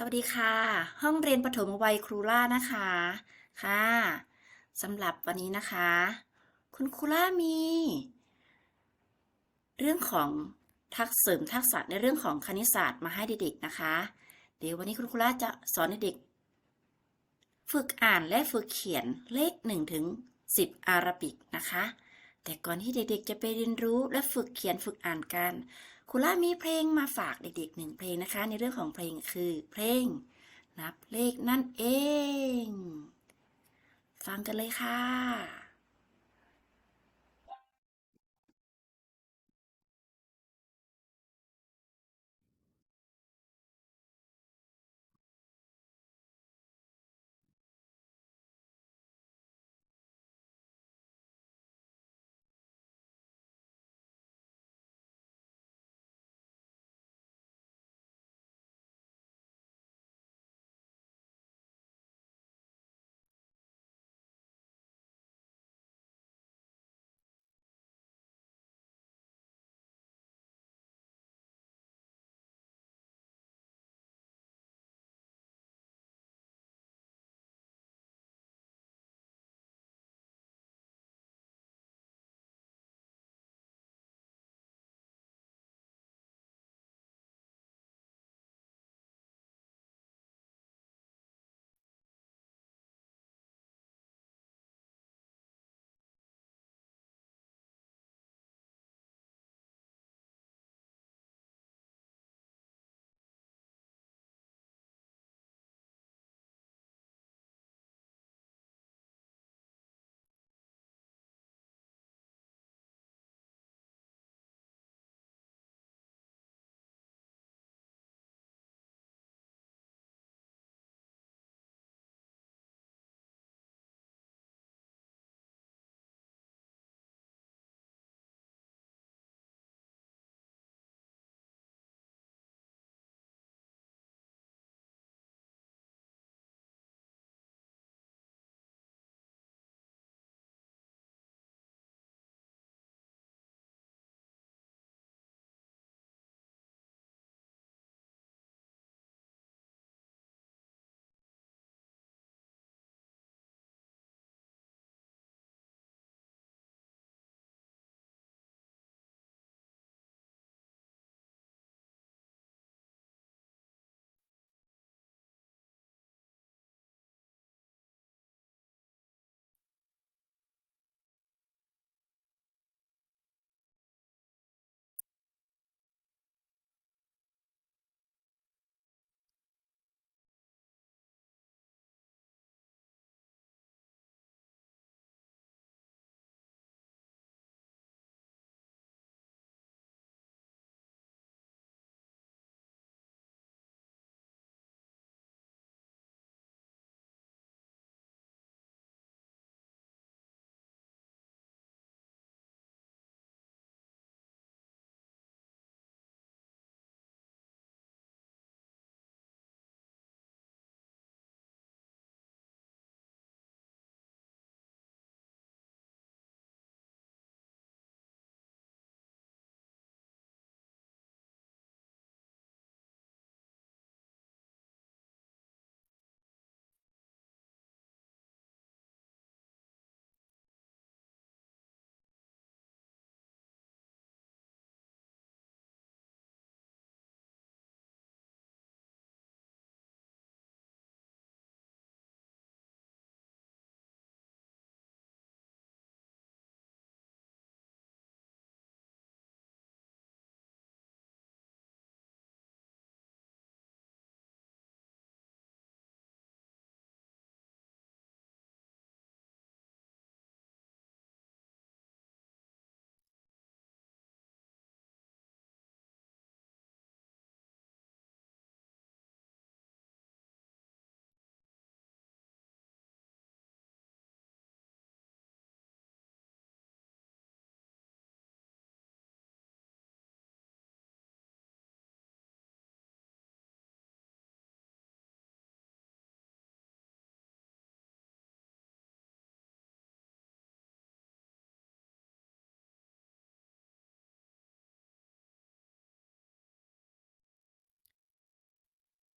สวัสดีค่ะ ห้องเรียนประถมวัยครูล่านะคะค่ะสำหรับวันนี้นะคะ คุณครูล่ามี เรื่องของทักษะเสริมทักษะในเรื่องของคณิตศาสตร์มาให้เด็กๆนะคะ เดี๋ยววันนี้คุณครูล่าจะสอนเด็กฝึกอ่านและฝึกเขียนเลข1ถึง10 อาราบิกนะคะ แต่ก่อนที่เด็กๆจะไปเรียนรู้และฝึกเขียนฝึกอ่านกัน ครูล่ามีเพลงมาฝากเด็กๆหนึ่งเพลงนะคะ ในเรื่องของเพลงคือเพลง นับเลขนั่นเอง ฟังกันเลยค่ะ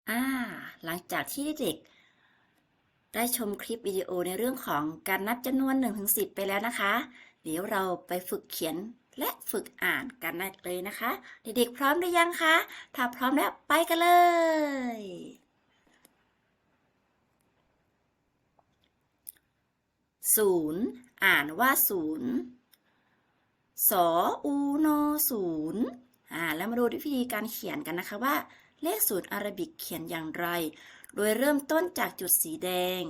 อ่า หลังจากที่เด็กๆได้ชมคลิปวิดีโอในเรื่องของการนับจำนวน1ถึง10 ไปแล้วนะคะ เดี๋ยวเราไปฝึกเขียนและฝึกอ่านกันได้เลยนะคะ เด็กๆพร้อมหรือยังคะ ถ้าพร้อมแล้วไปกันเลย ศูนย์อ่านว่าศูนย์สออูโนศูนย์อ่าแล้วมาดูวิธีการเขียนกันนะคะว่า เลขศูนย์อาราบิกเขียนอย่างไร โดยเริ่มต้นจากจุดสีแดง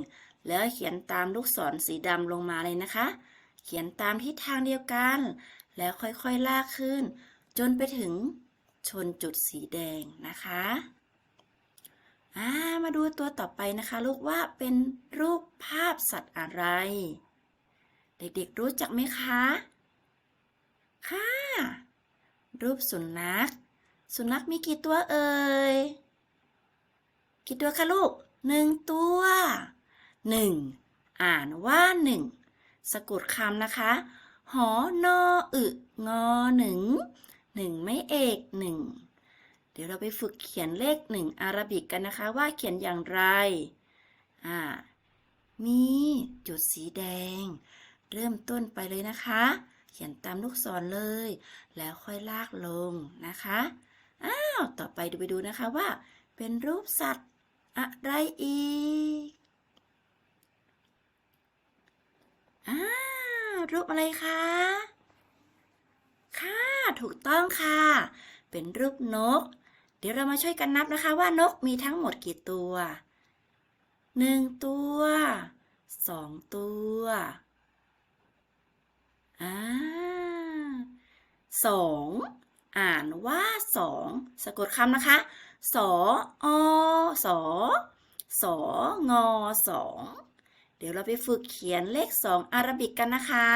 แล้วเขียนตามลูกศรสีดำลงมาเลยนะคะ เขียนตามทิศทางเดียวกัน แล้วค่อยๆลากขึ้น จนไปถึงชนจุดสีแดงนะคะามาดูตัวต่อไปนะคะ ลูกว่าเป็นรูปภาพสัตว์อะไร เด็กๆรู้จักไหมคะ ค่ะ รูปสุนัข สุนัขมีกี่ตัวเอ่ย กี่ตัวคะลูกหนึ่งตัวหนึ่งอ่านว่าหนึ่งสะกดคำนะคะ หอนออึงอหนึ่งหนึ่งไม่เอกหนึ่งเดี๋ยวเราไปฝึกเขียนเลขหนึ่งอารบิกกันนะคะว่าเขียนอย่างไร อ่า มีจุดสีแดง เริ่มต้นไปเลยนะคะ เขียนตามลูกศรเลย แล้วค่อยลากลงนะคะ อ้าว ต่อไปดูไปดูนะคะว่า เป็นรูปสัตว์อะไรอีกอ่ารูปอะไรคะ ค่ะ ถูกต้องค่ะ เป็นรูปนก เดี๋ยวเรามาช่วยกันนับนะคะว่านกมีทั้งหมดกี่ตัวหนึ่งตัวสองตัวอ่าสอง อ่านว่าสองสะกดคำนะคะ สออสอสองอสองเดี๋ยวเราไปฝึกเขียนเลขสองอาราบิกกันนะคะ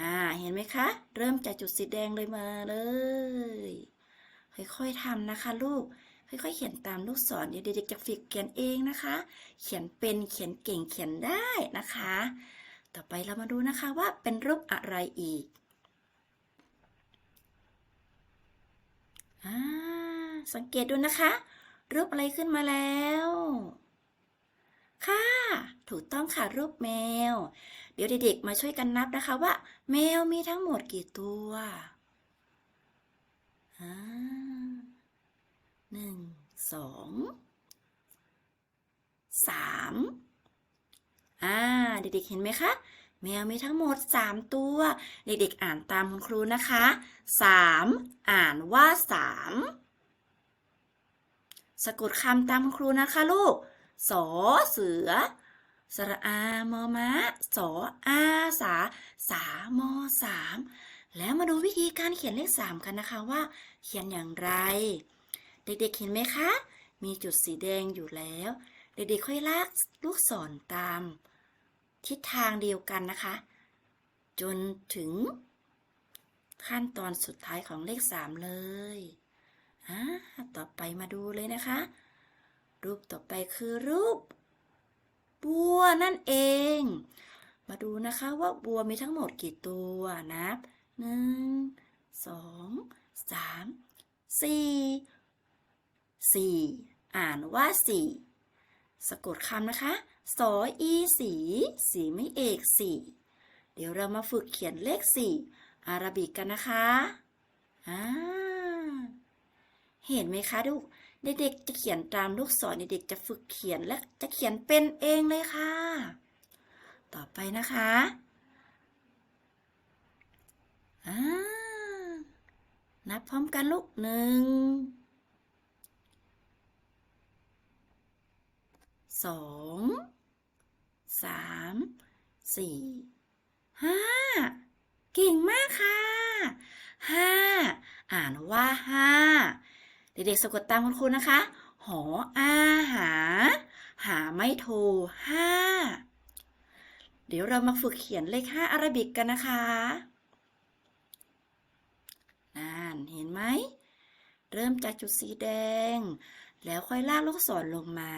อ่า เห็นไหมคะ เริ่มจากจุดสีแดงเลยมาเลย ค่อยๆทำนะคะลูก ค่อยๆ เขียนตามลูกศร เดี๋ยวเด็กๆจะฝึกเขียนเองนะคะ เขียนเป็น เขียนเก่ง เขียนได้นะคะ ต่อไปเรามาดูนะคะว่าเป็นรูปอะไรอีก อ่าสังเกตดูนะคะ รูปอะไรขึ้นมาแล้ว ค่ะ ถูกต้องค่ะรูปแมว เดี๋ยวเด็กๆมาช่วยกันนับนะคะว่า แมวมีทั้งหมดกี่ตัวหนึ่งสองสามอ่า เด็กๆเห็นไหมคะ แมวมีทั้งหมด 3 ตัว เด็กๆอ่านตามคุณครูนะคะ 3 อ่านว่า 3 สะกดคำตามคุณครูนะคะลูกสอเสือสระอามอม้าสออาสา สามอสามแล้วมาดูวิธีการเขียนเลขสามกันนะคะว่า เขียนอย่างไร เด็กๆเห็นไหมคะ มีจุดสีแดงอยู่แล้ว เด็กๆค่อยลากลูกศรตาม ทิศทางเดียวกันนะคะ จนถึง ขั้นตอนสุดท้ายของเลขสามเลยอ่าต่อไปมาดูเลยนะคะ รูปต่อไปคือรูป บัวนั่นเอง มาดูนะคะว่าบัวมีทั้งหมดกี่ตัวนับหนึ่งสองสามสี่สี่อ่านว่าสี่สะกดคำนะคะ สออีสีสีไม่เอกสี่เดี๋ยวเรามาฝึกเขียนเลขสี่อาราบิกกันนะคะอ่าเห็นไหมคะลูกเด็กๆจะเขียนตามลูกศรเด็กๆจะฝึกเขียนและจะเขียนเป็นเองเลยค่ะ ต่อไปนะคะอ่านับพร้อมกันลูกหนึ่งสอง สามสี่ห้าเก่งมากค่ะห้าอ่านว่าห้าเด็กๆสะกดตามคุณครูนะคะ หออาหา หาไม่โทห้าเดี๋ยวเรามาฝึกเขียนเลขห้าอารบิกกันนะคะนั่นเห็นไหม เริ่มจากจุดสีแดง แล้วค่อยลากลูกศรลงมา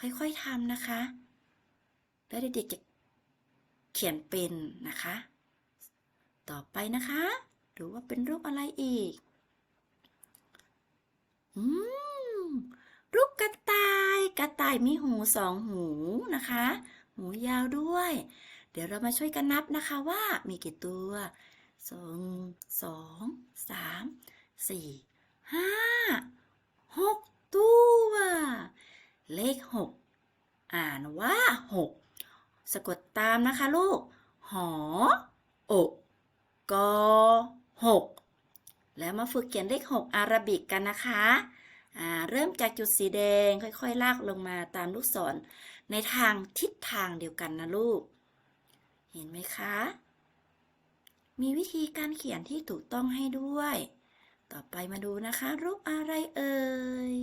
ค่อยๆทำนะคะ แล้วเด็กๆจะเขียนเป็นนะคะ ต่อไปนะคะดูว่าเป็นรูปอะไรอีก อืม รูปกระต่าย กระต่ายมีหูสองหูนะคะ หูยาวด้วย เดี๋ยวเรามาช่วยกันนับนะคะว่ามีกี่ตัวสองสองสามสี่ห้าหกตัว เลขหกอ่านว่าหกสะกดตามนะคะลูก หอ อกกอหกแล้วมาฝึกเขียนเลขหกอาราบิกกันนะคะเริ่มจากจุดสีแดงค่อยๆ ลากลงมาตามลูกศร ในทางทิศทางเดียวกันนะลูก เห็นไหมคะ มีวิธีการเขียนที่ถูกต้องให้ด้วย ต่อไปมาดูนะคะ รูปอะไรเอ่ย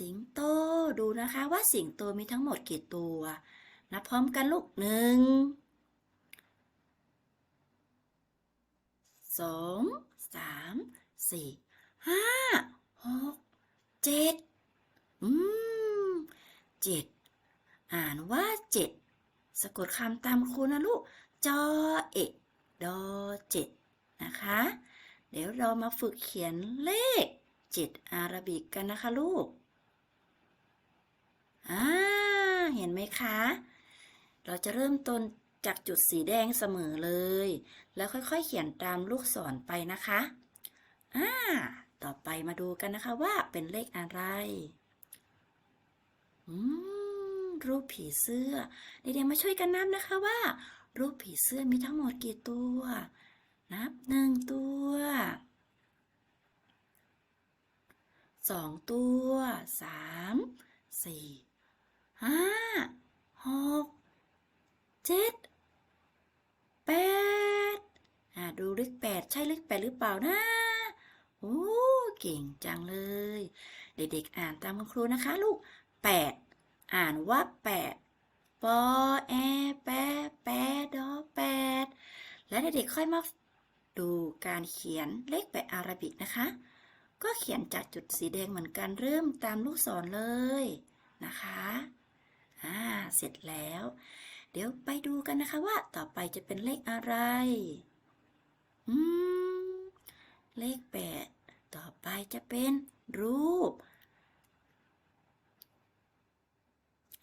สิงโต ดูนะคะว่าสิงโตมีทั้งหมดกี่ตัวนับพร้อมกันลูกหนึ่งสองสามสี่ห้าหกเจ็ดอืมเจ็ดอ่านว่าเจ็ดสะกดคำตามครูนะลูกจอเอกดอเจ็ดนะคะ เดี๋ยวเรามาฝึกเขียนเลขเจ็ดอาราบิกกันนะคะลูก อ่าเห็นไหมคะ เราจะเริ่มต้นจากจุดสีแดงเสมอเลย แล้วค่อยๆ เขียนตามลูกศรไปนะคะอ่าต่อไปมาดูกันนะคะว่าเป็นเลขอะไรอืมรูปผีเสื้อเด็กๆมาช่วยกันนับนะคะว่า รูปผีเสื้อมีทั้งหมดกี่ตัว นับหนึ่งตัวสองตัวสามสี่ ห้าหกเจ็ดแปดอ่าดูเลขแปดใช่เลขแปดหรือเปล่านะโอ้เก่งจังเลย เด็กๆอ่านตามคุณครูนะคะลูกแปดอ่านว่าแปดปอแอแปะแปดดอแปดและเด็กๆค่อยมาดูการเขียนเลขแปดอาราบิกนะคะ ก็เขียนจากจุดสีแดงเหมือนกันเริ่มตามลูกศรเลยนะคะ อ่า เสร็จแล้ว เดี๋ยวไปดูกันนะคะว่าต่อไปจะเป็นเลขอะไร อืม เลขแปดต่อไปจะเป็นรูป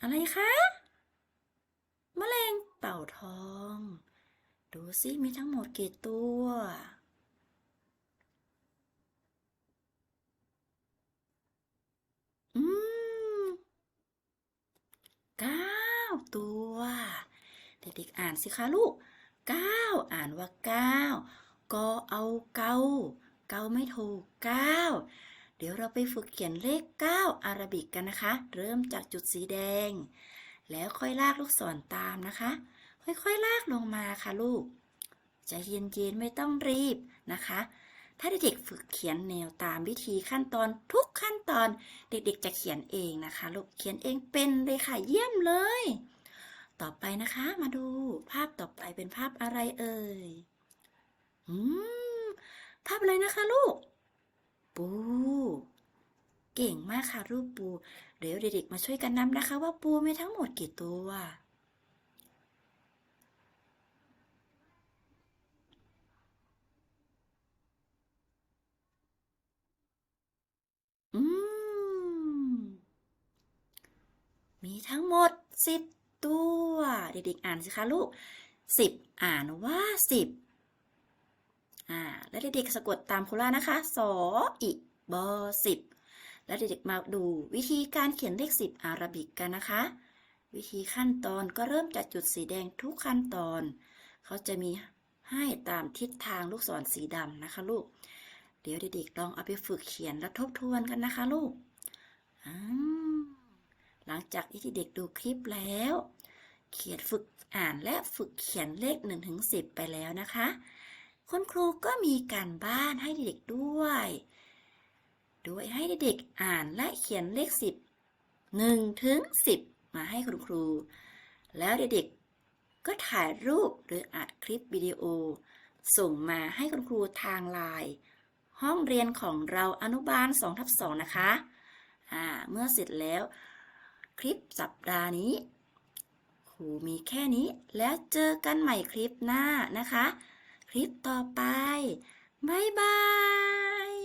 อะไรคะมะเร็งเต่าทอง ดูสิมีทั้งหมดกี่ตัว ตัว เด็กๆอ่านสิคะลูก 9 อ่านว่า 9 ก็เอาเกาเกาไม่ถูก 9 เดี๋ยวเราไปฝึกเขียนเลข 9 อาราบิกกันนะคะ เริ่มจากจุดสีแดง แล้วค่อยลากลูกศรตามนะคะ ค่อยๆลากลงมาค่ะลูก ใจเย็นๆไม่ต้องรีบนะคะ ถ้าเด็กๆฝึกเขียนแนวตามวิธีขั้นตอนทุกขั้นตอนเด็กๆ จะเขียนเองนะคะลูกเขียนเองเป็นเลยค่ะเยี่ยมเลย ต่อไปนะคะมาดูภาพต่อไปเป็นภาพอะไรเอ่ยอืมภาพอะไรนะคะลูก ปู เก่งมากค่ะรูปปู เดี๋ยวเด็กๆมาช่วยกันนับนะคะ ว่าปูมีทั้งหมดกี่ตัว อืม มีทั้งหมดสิบตัว เด็กๆอ่านสิคะลูกสิบอ่านว่าสิบอ่า และเด็กๆสะกดตามโครานะคะ สออิบอสิบและเด็กๆมาดูวิธีการเขียนเลขสิบอาราบิกกันนะคะ วิธีขั้นตอนก็เริ่มจากจุดสีแดงทุกขั้นตอน เขาจะมีให้ตามทิศทางลูกศรสีดำนะคะลูก ดี๋ยวเด็กๆลองเอาไปฝึกเขียนและทบทวนกันนะคะลูก หลังจากที่เด็กๆดูคลิปแล้ว เขียนฝึกอ่านและฝึกเขียนเลข1นถึงสิไปแล้วนะคะ คุณครูก็มีการบ้านให้เด็กๆด้วย โดยให้เด็กๆอ่านและเขียนเลขสิบหนึ่งถึงสิบมาให้คุณครู แล้วเด็กๆก็ถ่ายรูปหรืออัดคลิปวิดีโอส่งมาให้คุณครูทางไลน์ ห้องเรียนของเราอนุบาล2ทับ2นะคะ อ่า เมื่อเสร็จแล้ว คลิปสัปดาห์นี้ครูมีแค่นี้ แล้วเจอกันใหม่คลิปหน้านะคะ คลิปต่อไป บ๊ายบาย